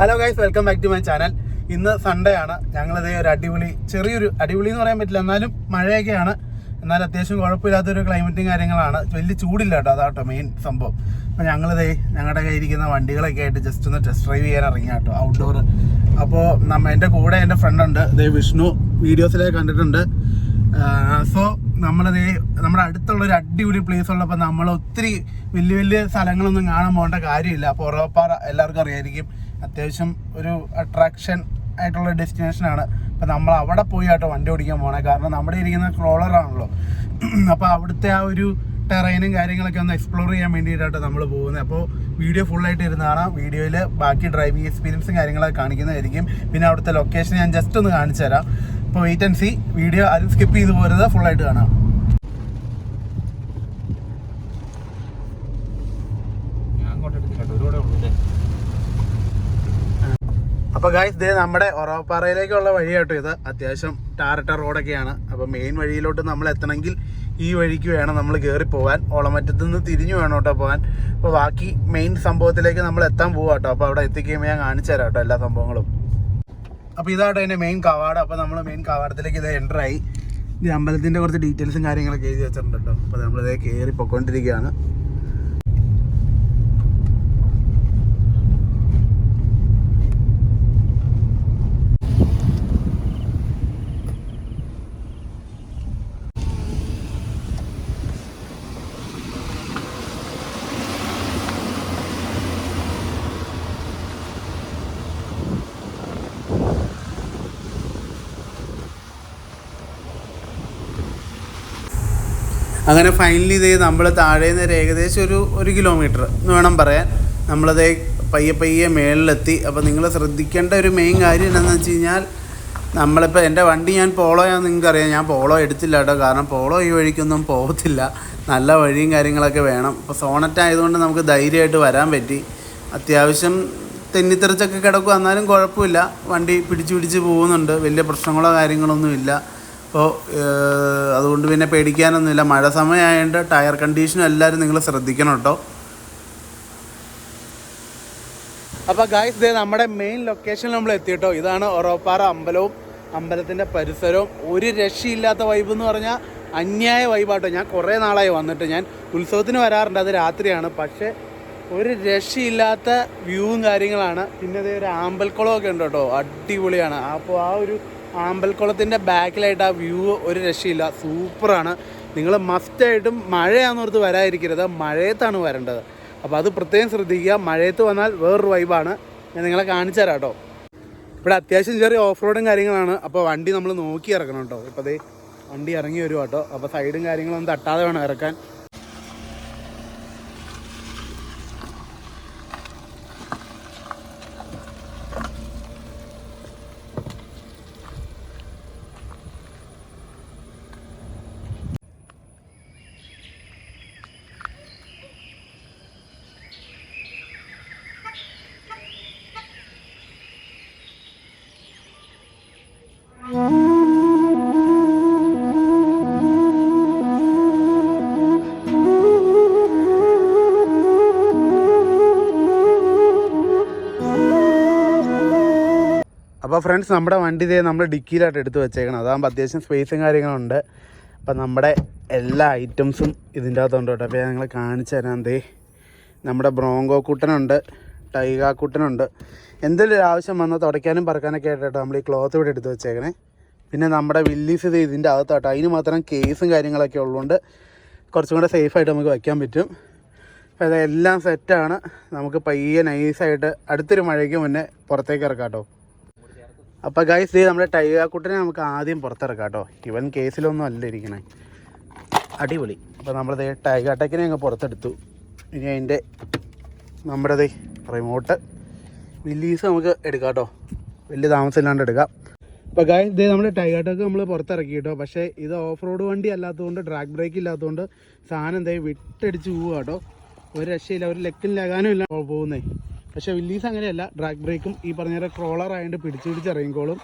Hello guys welcome back to my channel ഇന്ന് Sunday ആണ്. ഞങ്ങളിതേ ഒരു അടിപൊളി ചെറിയൊരു അടിപൊളി എന്ന് പറയാൻ പറ്റില്ല. എന്നാലും മഴയൊക്കെയാണ്. എന്നാൽ അത്യാവശ്യം കുഴപ്പമില്ലാത്തൊരു ക്ലൈമറ്റും കാര്യങ്ങളാണ്. വലിയ ചൂടില്ല കേട്ടോ. അതാട്ടോ മെയിൻ സംഭവം. അപ്പോൾ ഞങ്ങളിതേ ഞങ്ങളുടെ കയ്യിരിക്കുന്ന വണ്ടികളൊക്കെ ആയിട്ട് ജസ്റ്റ് ഒന്ന് ടെസ്റ്റ് ഡ്രൈവ് ചെയ്യാൻ ഇറങ്ങി കേട്ടോ ഔട്ട്ഡോർ അപ്പോൾ നമ്മ എന്റെ കൂടെ എന്റെ ഫ്രണ്ടുണ്ട് ദേ വിഷ്ണു വീഡിയോസിലേക്ക് കണ്ടിട്ടുണ്ട്. സോ നമ്മളത് നമ്മുടെ അടുത്തുള്ള ഒരു അടിപൊളി പ്ലേസ് ഉള്ളപ്പോൾ നമ്മൾ ഒത്തിരി വലിയ വലിയ സ്ഥലങ്ങളൊന്നും കാണാൻ പോകേണ്ട കാര്യമില്ല. അപ്പോൾ ഉറവപ്പാറ എല്ലാവർക്കും അറിയായിരിക്കും. അത്യാവശ്യം ഒരു അട്രാക്ഷൻ ആയിട്ടുള്ള ഡെസ്റ്റിനേഷൻ ആണ്. അപ്പോൾ നമ്മൾ അവിടെ പോയി ആട്ടോ വണ്ടി ഓടിക്കാൻ പോകണേ കാരണം നമ്മുടെ ഇരിക്കുന്ന ക്രോളറാണല്ലോ അപ്പോൾ അവിടുത്തെ ആ ഒരു ടെറൈനും കാര്യങ്ങളൊക്കെ ഒന്ന് എക്സ്പ്ലോർ ചെയ്യാൻ വേണ്ടിയിട്ടാണ് നമ്മൾ പോകുന്നത്. അപ്പോൾ വീഡിയോ ഫുള്ളായിട്ട് ഇരുന്നാണ് വീഡിയോയിൽ ബാക്കി ഡ്രൈവിംഗ് എക്സ്പീരിയൻസും കാര്യങ്ങളൊക്കെ കാണിക്കുന്നതായിരിക്കും. പിന്നെ അവിടുത്തെ ലൊക്കേഷൻ ഞാൻ ജസ്റ്റ് ഒന്ന് കാണിച്ചു തരാം അപ്പോൾ വെയിറ്റ് ആൻഡ് സി വീഡിയോ ആരും സ്കിപ്പ് ചെയ്ത് പോരുത്. ഫുള്ളായിട്ട് കാണാം ഞാൻ കൊണ്ടെടുത്തില്ല കേട്ടോ ഒരുപാടെ ഉള്ളൂ അല്ലേ അപ്പോൾ ഗായ്സ് ഇത് നമ്മുടെ ഒറവപ്പാറയിലേക്കുള്ള വഴി കേട്ടോ ഇത്. അത്യാവശ്യം ടാറിട്ട റോഡൊക്കെയാണ്. അപ്പോൾ മെയിൻ വഴിയിലോട്ട് നമ്മൾ എത്തണമെങ്കിൽ ഈ വഴിക്ക് വേണം നമ്മൾ കയറി പോകാൻ. ഓളമറ്റത്ത് നിന്ന് തിരിഞ്ഞു വേണം കേട്ടോ പോകാൻ. അപ്പോൾ ബാക്കി മെയിൻ സംഭവത്തിലേക്ക് നമ്മൾ എത്താൻ പോവാ കേട്ടോ. അപ്പോൾ അവിടെ എത്തിക്കുമ്പോൾ ഞാൻ കാണിച്ചു തരാം കേട്ടോ എല്ലാ സംഭവങ്ങളും. അപ്പോൾ ഇതാട്ടോ എന്റെ മെയിൻ കവാടം. അപ്പോൾ നമ്മൾ മെയിൻ കവാടത്തിലേക്ക് ഇത് എന്റർ ആയി. ഈ അമ്പലത്തിന്റെ കുറച്ച് ഡീറ്റെയിൽസും കാര്യങ്ങളൊക്കെ എഴുതി വെച്ചിട്ടുണ്ട് കേട്ടോ. അപ്പോൾ നമ്മളിതേ കയറി പൊക്കോണ്ടിരിക്കുകയാണ്. അങ്ങനെ ഫൈനലി ഇതേ നമ്മൾ താഴെ നിന്ന് ഏകദേശം ഒരു ഒരു കിലോമീറ്റർ എന്ന് വേണം പറയാൻ. നമ്മളതേ പയ്യെ പയ്യെ മേളിലെത്തി. അപ്പോൾ നിങ്ങൾ ശ്രദ്ധിക്കേണ്ട ഒരു മെയിൻ കാര്യം എന്താണെന്ന് വെച്ച് കഴിഞ്ഞാൽ നമ്മളിപ്പോൾ എന്റെ വണ്ടി ഞാൻ പോളോയാന്ന് നിങ്ങൾക്കറിയാം. ഞാൻ പോളോ എടുത്തില്ല കേട്ടോ. കാരണം പോളോ ഈ വഴിക്കൊന്നും പോകത്തില്ല നല്ല വഴിയും കാര്യങ്ങളൊക്കെ വേണം. അപ്പോൾ സോണറ്റ് ആയതുകൊണ്ട് നമുക്ക് ധൈര്യമായിട്ട് വരാൻ പറ്റി. അത്യാവശ്യം തെന്നിത്തെറിച്ചൊക്കെ കിടക്കും എന്നാലും കുഴപ്പമില്ല. വണ്ടി പിടിച്ച് പിടിച്ച് പോകുന്നുണ്ട്. വലിയ പ്രശ്നങ്ങളോ കാര്യങ്ങളൊന്നുമില്ല. അപ്പോൾ അതുകൊണ്ട് പിന്നെ പേടിക്കാനൊന്നുമില്ല. മഴ സമയമായതുകൊണ്ട് ടയർ കണ്ടീഷനും എല്ലാവരും നിങ്ങൾ ശ്രദ്ധിക്കണം കേട്ടോ. അപ്പോൾ ഗായ്സ് ദേ നമ്മുടെ മെയിൻ ലൊക്കേഷനിൽ നമ്മൾ എത്തിയിട്ടോ ഇതാണ് ഒറോപ്പാറ അമ്പലവും അമ്പലത്തിന്റെ പരിസരവും. ഒരു രക്ഷയില്ലാത്ത വൈബ് എന്ന് പറഞ്ഞാൽ അന്യായ വൈബാട്ടോ ഞാൻ കുറേ നാളായി വന്നിട്ട് ഞാൻ ഉത്സവത്തിന് വരാറുണ്ട്. അത് രാത്രിയാണ്. പക്ഷേ ഒരു രക്ഷയില്ലാത്ത വ്യൂവും കാര്യങ്ങളാണ്. പിന്നെ അതേ ഒരു ആമ്പൽക്കുളമൊക്കെ ഉണ്ട് കേട്ടോ. അടിപൊളിയാണ്. അപ്പോൾ ആ ഒരു ആമ്പൽക്കുളത്തിന്റെ ബാക്കിലായിട്ട് ആ വ്യൂ ഒരു രക്ഷയില്ല. സൂപ്പറാണ്. നിങ്ങൾ മസ്റ്റായിട്ടും മഴയാണെന്നോർത്ത് വരാതിരിക്കരുത്. മഴയത്താണ് വരേണ്ടത്. അപ്പോൾ അത് പ്രത്യേകം ശ്രദ്ധിക്കുക. മഴയത്ത് വന്നാൽ വേറൊരു വൈബാണ് ഞാൻ നിങ്ങളെ കാണിച്ചു തരാം കേട്ടോ. ഇവിടെ അത്യാവശ്യം ചെറിയ ഓഫ് റോഡും കാര്യങ്ങളാണ്. അപ്പോൾ വണ്ടി നമ്മൾ നോക്കി ഇറക്കണം കേട്ടോ. ഇപ്പോൾ അതേ വണ്ടി ഇറങ്ങി വരുവാട്ടോ അപ്പോൾ സൈഡും കാര്യങ്ങളൊന്നും തട്ടാതെ വേണം ഇറക്കാൻ. അപ്പോൾ ഫ്രണ്ട്സ് നമ്മുടെ വണ്ടി ഇതേ നമ്മൾ ഡിക്കിയിലായിട്ട് എടുത്ത് വെച്ചേക്കണം. അതാകുമ്പോൾ അത്യാവശ്യം സ്പേസും കാര്യങ്ങളുണ്ട്. അപ്പം നമ്മുടെ എല്ലാ ഐറ്റംസും ഇതിന്റെ അകത്തുണ്ട് കേട്ടോ. അപ്പോൾ ഞാൻ നിങ്ങളെ കാണിച്ചു തരാം ദേ. നമ്മുടെ ബ്രോങ്കോ കുട്ടനുണ്ട് ടൈഗ കുട്ടനുണ്ട്. എന്തെങ്കിലും ആവശ്യം വന്നാൽ തുടയ്ക്കാനും പറക്കാനൊക്കെ ആയിട്ട് കേട്ടോ നമ്മൾ ഈ ക്ലോത്ത് ഇവിടെ എടുത്ത് വെച്ചേക്കണേ. പിന്നെ നമ്മുടെ വില്ലീസ് ഇത് ഇതിന്റെ അകത്താട്ടോ അതിന് മാത്രം കേസും കാര്യങ്ങളൊക്കെ ഉള്ളതുകൊണ്ട് കുറച്ചും കൂടെ സേഫായിട്ട് നമുക്ക് വയ്ക്കാൻ പറ്റും. അപ്പോൾ അതെല്ലാം സെറ്റാണ് നമുക്ക് പയ്യെ നൈസായിട്ട് അടുത്തൊരു മഴയ്ക്ക് മുന്നേ പുറത്തേക്ക് ഇറക്കാം കേട്ടോ. അപ്പോൾ ഗൈസ് ദേ നമ്മുടെ ടൈഗാക്കുട്ടനെ നമുക്ക് ആദ്യം പുറത്തിറക്കാം കേട്ടോ. ഇവൻ കേസിലൊന്നും അല്ല ഇരിക്കണേ. അടിപൊളി. അപ്പോൾ നമ്മളത് ടൈഗാട്ടക്കിനെ അങ്ങ് പുറത്തെടുത്തു. ഇനി അതിന്റെ നമ്മുടെ ദേ റിമോട്ട് വില്ലീസ് നമുക്ക് എടുക്കാം കേട്ടോ. വലിയ താമസമില്ലാണ്ട് എടുക്കാം. അപ്പോൾ ഗൈസ് ദേ നമ്മുടെ ടൈഗാട്ടൊക്കെ നമ്മൾ പുറത്തിറക്കി കേട്ടോ. പക്ഷേ ഇത് ഓഫ് റോഡ് വണ്ടി അല്ലാത്തതുകൊണ്ട് ഡ്രാഗ് ബ്രേക്ക് ഇല്ലാത്തതുകൊണ്ട് സാധനം ദേ വിട്ടടിച്ച് പോവുക കേട്ടോ. ഒരു രക്ഷയില്ല ഒരു ലെക്കിൽ ഇല്ല. പോകുന്നേ. പക്ഷേ വില്ലീസ് അങ്ങനെയല്ല ഡ്രാഗ് ബ്രേക്കും ഈ പറഞ്ഞ ട്രോളർ ആയതുകൊണ്ട് പിടിച്ച് ഇറങ്ങിക്കോളും.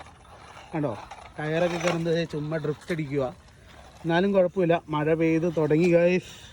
കണ്ടോ? ടയറൊക്കെ കിടന്നത് ചുമ്മാ ഡ്രിഫ്റ്റ് അടിക്കുക. എന്നാലും കുഴപ്പമില്ല. മഴ പെയ്ത് തുടങ്ങി ഗൈസ്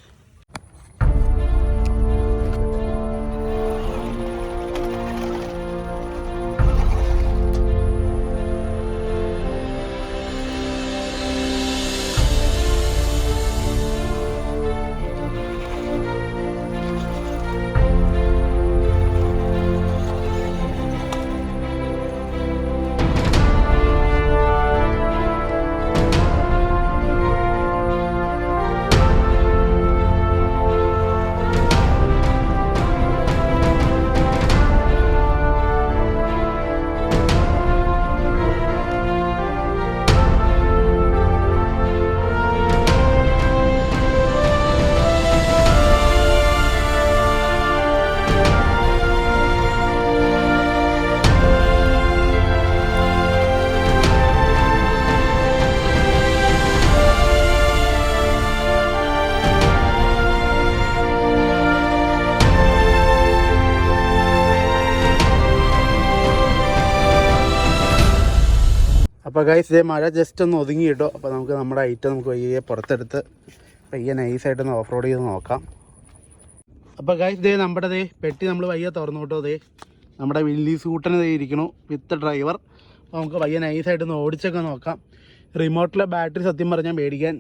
അപ്പോൾ ഗൈസ് ഇതേ മഴ ജസ്റ്റ് ഒന്ന് ഒതുങ്ങി കിട്ടും അപ്പോൾ നമുക്ക് നമ്മുടെ ഐറ്റം നമുക്ക് പയ്യെ പുറത്തെടുത്ത് പയ്യെ നൈസായിട്ടൊന്ന് ഓഫ് റോഡ് ചെയ്ത് നോക്കാം. അപ്പോൾ ഗൈസ് ഇതേ നമ്മുടെ ദേ പെട്ടി നമ്മൾ പയ്യെ തുറന്നു കേട്ടോ ദേ. നമ്മുടെ വില്ലി സൂട്ടന് ദേ ഇരിക്കണു വിത്ത് ഡ്രൈവർ അപ്പോൾ നമുക്ക് പയ്യെ നൈസായിട്ടൊന്ന് ഓടിച്ചൊക്കെ നോക്കാം. റിമോട്ടിലെ ബാറ്ററി സത്യം പറഞ്ഞാൽ മേടിക്കാൻ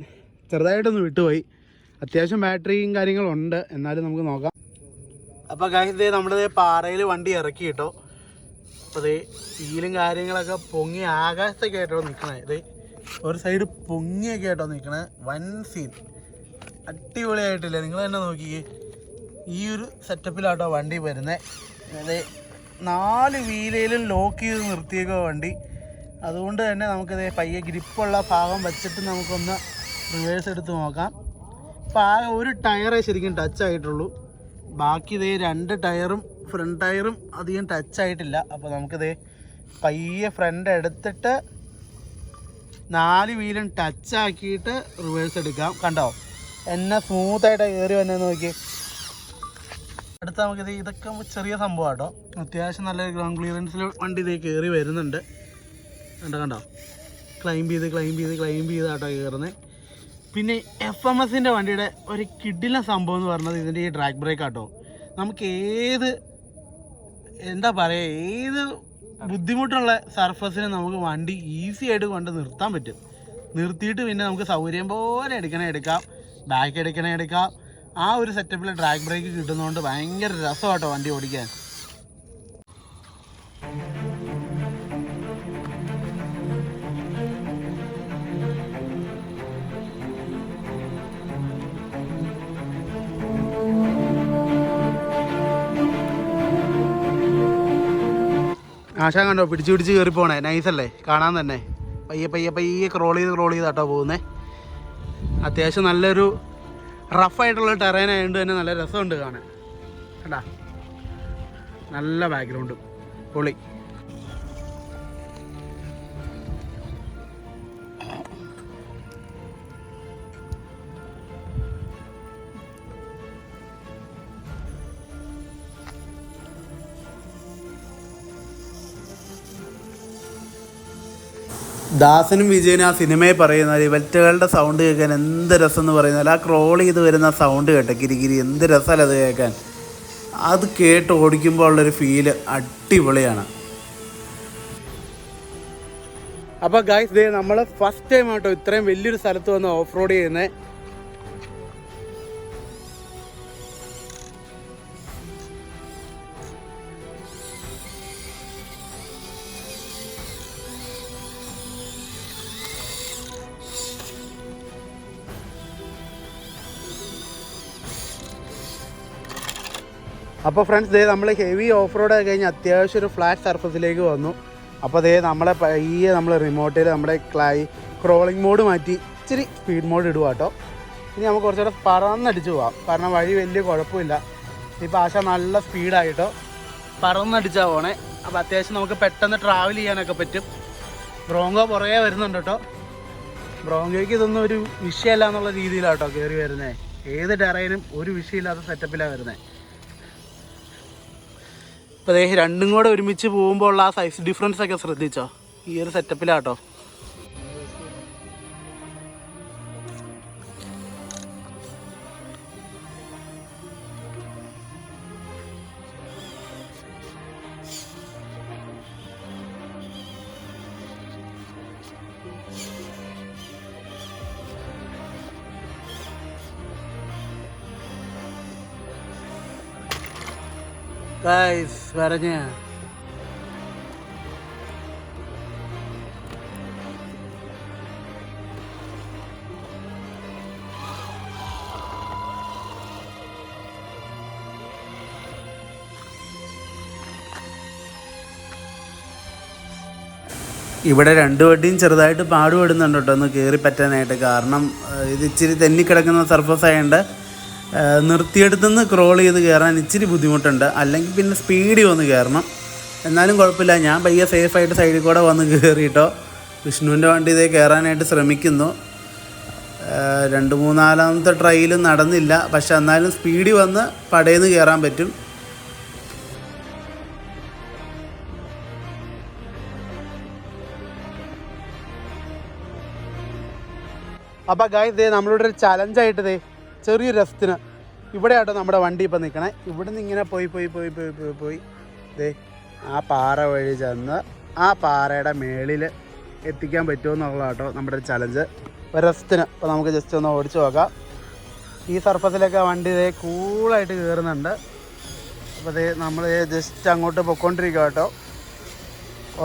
ചെറുതായിട്ടൊന്ന് വിട്ടുപോയി. അത്യാവശ്യം ബാറ്ററിയും കാര്യങ്ങളും ഉണ്ട്. എന്നാലും നമുക്ക് നോക്കാം. അപ്പോൾ ഗൈസ് ഇതേ നമ്മുടെ പാറയിൽ വണ്ടി ഇറക്കി കേട്ടോ. അപ്പോൾ ദേ വീലും കാര്യങ്ങളൊക്കെ പൊങ്ങി ആകാശത്തൊക്കെ ആയിട്ടോ നിൽക്കണേ ദേ ഒരു സൈഡ് പൊങ്ങിയൊക്കെ ആയിട്ടോ നിൽക്കണേ വൻ സീൻ അടിപൊളിയായിട്ടില്ല? നിങ്ങൾ തന്നെ നോക്കി ഈ ഒരു സെറ്റപ്പിലാട്ടോ വണ്ടി വരുന്നത് അതെ നാല് വീലയിലും ലോക്ക് ചെയ്ത് നിർത്തിയേക്കോ വണ്ടി. അതുകൊണ്ട് തന്നെ നമുക്കതേ പയ്യെ ഗ്രിപ്പുള്ള ഭാഗം വെച്ചിട്ട് നമുക്കൊന്ന് റിവേഴ്സ് എടുത്ത് നോക്കാം. അപ്പോൾ ആ ഒരു ടയറേ ശരിക്കും ടച്ച് ആയിട്ടുള്ളൂ. ബാക്കി ഇതേ രണ്ട് ടയറും ഫ്രണ്ട് ടയറും അധികം ടച്ച് ആയിട്ടില്ല. അപ്പോൾ നമുക്കിത് പയ്യെ ഫ്രണ്ട് എടുത്തിട്ട് നാല് വീലും ടച്ചാക്കിയിട്ട് റിവേഴ്സ് എടുക്കാം. കണ്ടോ? എന്നെ സ്മൂത്തായിട്ട് കയറി വന്നെ നോക്കി അടുത്ത നമുക്കിത് ഇതൊക്കെ ചെറിയ സംഭവം കേട്ടോ അത്യാവശ്യം നല്ല ഗ്രൗണ്ട് ക്ലിയറൻസിൽ വണ്ടി ഇതേ കയറി വരുന്നുണ്ട്. കണ്ടോ കണ്ടോ? ക്ലൈംബ് ചെയ്ത് ക്ലൈംബ് ചെയ്ത് ക്ലൈംബ് കേട്ടോ കയറുന്നത് പിന്നെ എഫ് എം എസിന്റെ വണ്ടിയുടെ ഒരു കിഡിലെ സംഭവം എന്ന് പറഞ്ഞത് ഇതിന്റെ ഈ ഡ്രാഗ് ബ്രേക്ക് ആട്ടോ. നമുക്ക് ഏത് എന്താ പറയുക ഏത് ബുദ്ധിമുട്ടുള്ള സർഫസിന് നമുക്ക് വണ്ടി ഈസി ആയിട്ട് കൊണ്ട് നിർത്താൻ പറ്റും. നിർത്തിയിട്ട് പിന്നെ നമുക്ക് സൗകര്യം പോലെ എടുക്കണേ എടുക്കാം. ബാക്ക് എടുക്കണേ എടുക്കാം. ആ ഒരു സെറ്റപ്പിൽ ട്രാക്ക് ബ്രേക്ക് കിട്ടുന്നതുകൊണ്ട് ഭയങ്കര രസമാട്ടോ വണ്ടി ഓടിക്കാൻ. ആശാൻ കണ്ടോ പിടിച്ചു പിടിച്ച് കയറി പോണേ. നൈസല്ലേ കാണാൻ തന്നെ. പയ്യെ പയ്യെ പയ്യെ ക്രോൾ ചെയ്ത് ക്രോൾ ചെയ്താട്ടോ പോകുന്നേ. അത്യാവശ്യം നല്ലൊരു റഫായിട്ടുള്ള ടെറൈൻ ആയതുകൊണ്ട് തന്നെ നല്ല രസമുണ്ട് കാണാൻ. കണ്ടാ? നല്ല ബാക്ക്ഗ്രൗണ്ടും പൊളി. ദാസനും വിജയനും ആ സിനിമയിൽ പറയുന്നത് ഇവറ്റകളുടെ സൗണ്ട് കേൾക്കാൻ എന്ത് രസം എന്ന് പറയുന്നത്. ആ ക്രോൾ ചെയ്ത് വരുന്ന സൗണ്ട് കേട്ടോ കിരികിരി എന്ത് രസമല്ല അത് കേൾക്കാൻ. അത് കേട്ട് ഓടിക്കുമ്പോൾ ഉള്ളൊരു ഫീൽ അടിപൊളിയാണ്. അപ്പോൾ ഗായ്സ് ദേ നമ്മൾ ഫസ്റ്റ് ടൈം ആട്ടോ ഇത്രയും വലിയൊരു സ്ഥലത്ത് വന്ന് ഓഫ് റോഡ് ചെയ്യുന്നത് അപ്പോൾ ഫ്രണ്ട്സ് ദേ നമ്മൾ ഹെവി ഓഫ് റോഡ് കഴിഞ്ഞ് അത്യാവശ്യം ഒരു ഫ്ലാറ്റ് സർഫസിലേക്ക് വന്നു. അപ്പോൾ ദേ നമ്മളെ പയ്യെ നമ്മൾ റിമോട്ടിൽ നമ്മുടെ ക്ലൈ ക്രോളിംഗ് മോഡ് മാറ്റി ഇച്ചിരി സ്പീഡ് മോഡ് ഇടുക കേട്ടോ ഇനി നമുക്ക് കുറച്ചുകൂടെ പറന്നടിച്ച് പോവാം. കാരണം വഴി വലിയ കുഴപ്പമില്ല. ഇപ്പോൾ ആശ നല്ല സ്പീഡായിട്ടോ പറന്നടിച്ചാൽ പോണേ. അപ്പോൾ അത്യാവശ്യം നമുക്ക് പെട്ടെന്ന് ട്രാവൽ ചെയ്യാനൊക്കെ പറ്റും. ബ്രോങ്കോ പുറകെ വരുന്നുണ്ട് കേട്ടോ ബ്രോങ്കോയ്ക്ക് ഇതൊന്നും ഒരു വിഷയമല്ല എന്നുള്ള രീതിയിലാട്ടോ കയറി വരുന്നത് ഏത് ടെറൈനും ഒരു വിഷയമില്ലാത്ത സെറ്റപ്പിലാണ് വരുന്നത് അപ്പോൾ ദേ രണ്ടും കൂടെ ഒരുമിച്ച് പോകുമ്പോൾ ഉള്ള ആ സൈസ് ഡിഫറൻസ് ഒക്കെ ശ്രദ്ധിച്ചോ? ഈ ഒരു സെറ്റപ്പിലാട്ടോ ഗൈസ് പറഞ്ഞ ഇവിടെ രണ്ട് വണ്ടിയും ചെറുതായിട്ട് പാടുപെടുന്നുണ്ട് കേട്ടോ. ഒന്ന് കയറി പറ്റാനായിട്ട്. കാരണം ഇത് ഇച്ചിരി തെന്നിക്കിടക്കുന്ന സർഫസ് ആയതുകൊണ്ട് നിർത്തിയെടുത്തുനിന്ന് ക്രോൾ ചെയ്ത് കയറാൻ ഇച്ചിരി ബുദ്ധിമുട്ടുണ്ട്. അല്ലെങ്കിൽ പിന്നെ സ്പീഡിൽ വന്ന് കയറണം എന്നാലും കുഴപ്പമില്ല. ഞാൻ പയ്യെ സേഫായിട്ട് സൈഡിൽ കൂടെ വന്ന് കയറിയിട്ടോ വിഷ്ണുവിന്റെ വണ്ടി ഇതേ കയറാനായിട്ട് ശ്രമിക്കുന്നു. രണ്ട് മൂന്നാലാമത്തെ ട്രയിലും നടന്നില്ല. പക്ഷെ എന്നാലും സ്പീഡിൽ വന്ന് പടയിൽ നിന്ന് കയറാൻ പറ്റും. അപ്പോൾ ഗായ് ദേ നമ്മളിവിടെ ഒരു ചലഞ്ചായിട്ട് ദേ ചെറിയൊരു രസത്തിന്. ഇവിടെയാട്ടോ നമ്മുടെ വണ്ടി ഇപ്പം നിൽക്കണേ ഇവിടെ നിന്ന് ഇങ്ങനെ പോയി പോയി പോയി പോയി പോയി പോയി. ദേ ആ പാറ വഴി ചെന്ന് ആ പാറയുടെ മേളിൽ എത്തിക്കാൻ പറ്റുമെന്നുള്ള കേട്ടോ നമ്മുടെ ഒരു ചലഞ്ച് ഒരു രസത്തിന്. അപ്പോൾ നമുക്ക് ജസ്റ്റ് ഒന്ന് ഓടിച്ചു നോക്കാം. ഈ സർഫസിലൊക്കെ വണ്ടി ഇതേ കൂളായിട്ട് കയറുന്നുണ്ട് അപ്പോൾ ഇതേ നമ്മൾ ജസ്റ്റ് അങ്ങോട്ട് പൊയ്ക്കൊണ്ടിരിക്കുക കേട്ടോ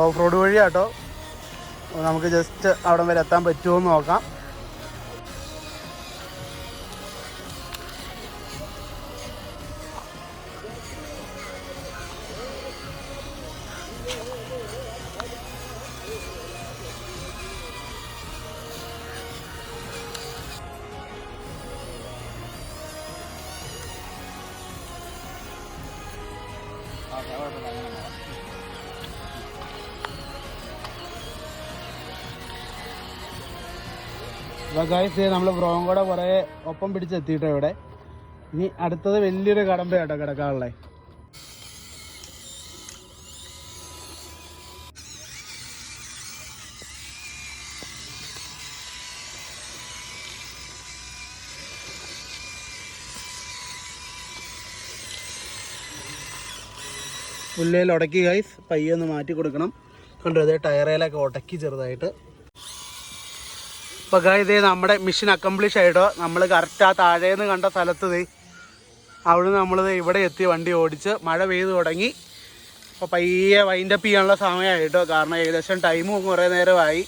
ഓഫ് റോഡ് വഴിയാട്ടോ നമുക്ക് ജസ്റ്റ് അവിടം വരെ എത്താൻ പറ്റുമോ എന്ന് നോക്കാം. ഗൈസ് നമ്മൾ ബ്രോങ്കോടെ കുറേ ഒപ്പം പിടിച്ചെത്തിയിട്ടോ ഇവിടെ. ഇനി അടുത്തത് വലിയൊരു കടമ്പയാട്ടോ കിടക്കാനുള്ളത് പുല്ലയിൽ ഉടക്കി ഗൈസ് പയ്യൊന്ന് മാറ്റി കൊടുക്കണം. കണ്ടു അതേ ടയറയിലൊക്കെ ഉടക്കി ചെറുതായിട്ട്. അപ്പോൾ ഇതേ നമ്മുടെ മിഷൻ അക്കംപ്ലിഷ് ആയിട്ടോ? നമ്മൾ കറക്റ്റ് ആ താഴേന്ന് കണ്ട സ്ഥലത്ത് ദേ നിന്ന് നമ്മൾ ഇവിടെ എത്തി വണ്ടി ഓടിച്ച് മഴ പെയ്ത് തുടങ്ങി. അപ്പോൾ പയ്യെ വൈൻഡപ്പ് ചെയ്യാനുള്ള സമയമായിട്ടോ കാരണം ഏകദേശം ടൈമും കുറേ നേരമായി.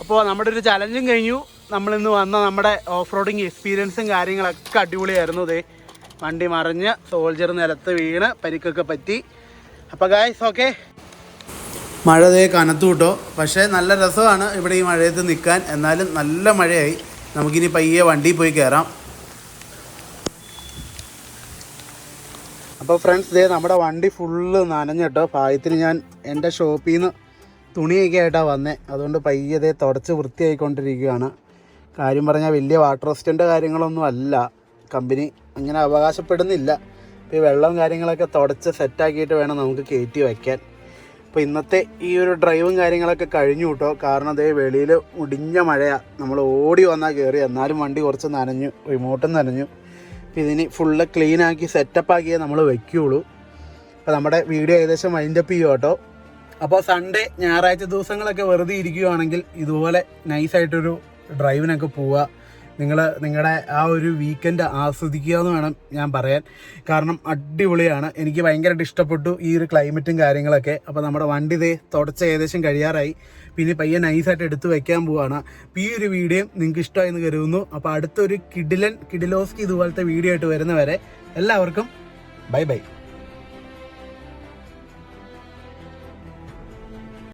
അപ്പോൾ നമ്മുടെ ഒരു ചലഞ്ചും കഴിഞ്ഞു. നമ്മളിന്ന് വന്ന നമ്മുടെ ഓഫ് റോഡിങ് എക്സ്പീരിയൻസും കാര്യങ്ങളൊക്കെ അടിപൊളിയായിരുന്നു ദേ. വണ്ടി മറിഞ്ഞ് സോൾജർ നിലത്ത് വീണ് പരിക്കൊക്കെ പറ്റി. അപ്പോൾ ഗായ്സ് ഓക്കെ മഴ തേ കനത്തു കിട്ടോ. പക്ഷേ നല്ല രസമാണ് ഇവിടെ ഈ മഴയത്ത് നിൽക്കാൻ എന്നാലും നല്ല മഴയായി. നമുക്കിനി പയ്യെ വണ്ടിയിൽ പോയി കയറാം അപ്പോൾ ഫ്രണ്ട്സ് ദേ നമ്മുടെ വണ്ടി ഫുള്ള് നനഞ്ഞിട്ടോ പായത്തിന് ഞാൻ എന്റെ ഷോപ്പിൽ നിന്ന് തുണിയൊക്കെ ആയിട്ടാണ് വന്നേ. അതുകൊണ്ട് പയ്യെ ദേ തുടച്ച് വൃത്തിയായിക്കൊണ്ടിരിക്കുകയാണ്. കാര്യം പറഞ്ഞാൽ വലിയ വാട്ടർ റെസ്റ്റിന്റെ കാര്യങ്ങളൊന്നും അല്ല. കമ്പനി അങ്ങനെ അവകാശപ്പെടുന്നില്ല. ഇപ്പോൾ ഈ വെള്ളം കാര്യങ്ങളൊക്കെ തുടച്ച് സെറ്റാക്കിയിട്ട് വേണം നമുക്ക് കയറ്റി വയ്ക്കാൻ അപ്പോൾ ഇന്നത്തെ ഈ ഒരു ഡ്രൈവും കാര്യങ്ങളൊക്കെ കഴിഞ്ഞു കേട്ടോ. കാരണം അതേ വെളിയിൽ മുടിഞ്ഞ മഴയാണ് നമ്മൾ ഓടി വന്നാൽ കയറി എന്നാലും വണ്ടി കുറച്ച് നനഞ്ഞു റിമോട്ടും നനഞ്ഞു. അപ്പോൾ ഇതിന് ഫുള്ള് ക്ലീൻ ആക്കി സെറ്റപ്പ് ആക്കിയേ നമ്മൾ വയ്ക്കുകയുള്ളൂ അപ്പോൾ നമ്മുടെ വീഡിയോ ഏകദേശം വൈൻഡപ്പ് ചെയ്യും കേട്ടോ. അപ്പോൾ സൺഡേ ഞായറാഴ്ച ദിവസങ്ങളൊക്കെ വെറുതെ ഇരിക്കുകയാണെങ്കിൽ ഇതുപോലെ നൈസായിട്ടൊരു ഡ്രൈവിനൊക്കെ പോവുക നിങ്ങൾ നിങ്ങളുടെ ആ ഒരു വീക്കെൻഡ് ആസ്വദിക്കുക എന്ന് വേണം ഞാൻ പറയാൻ. കാരണം അടിപൊളിയാണ്. എനിക്ക് ഭയങ്കരമായിട്ട് ഇഷ്ടപ്പെട്ടു ഈ ഒരു ക്ലൈമറ്റും കാര്യങ്ങളൊക്കെ. അപ്പോൾ നമ്മുടെ വണ്ടി ഇതേ തുടച്ച് ഏകദേശം കഴിയാറായി. പിന്നെ പയ്യെ നൈസായിട്ട് എടുത്ത് വയ്ക്കാൻ പോവാണ്. അപ്പോൾ ഈ ഒരു വീഡിയോ നിങ്ങൾക്ക് ഇഷ്ടമായെന്ന് കരുതുന്നു. അപ്പോൾ അടുത്തൊരു കിഡിലൻ കിഡിലോസ്കി ഇതുപോലത്തെ വീഡിയോ ആയിട്ട് വരുന്നവരെ എല്ലാവർക്കും ബൈ ബൈ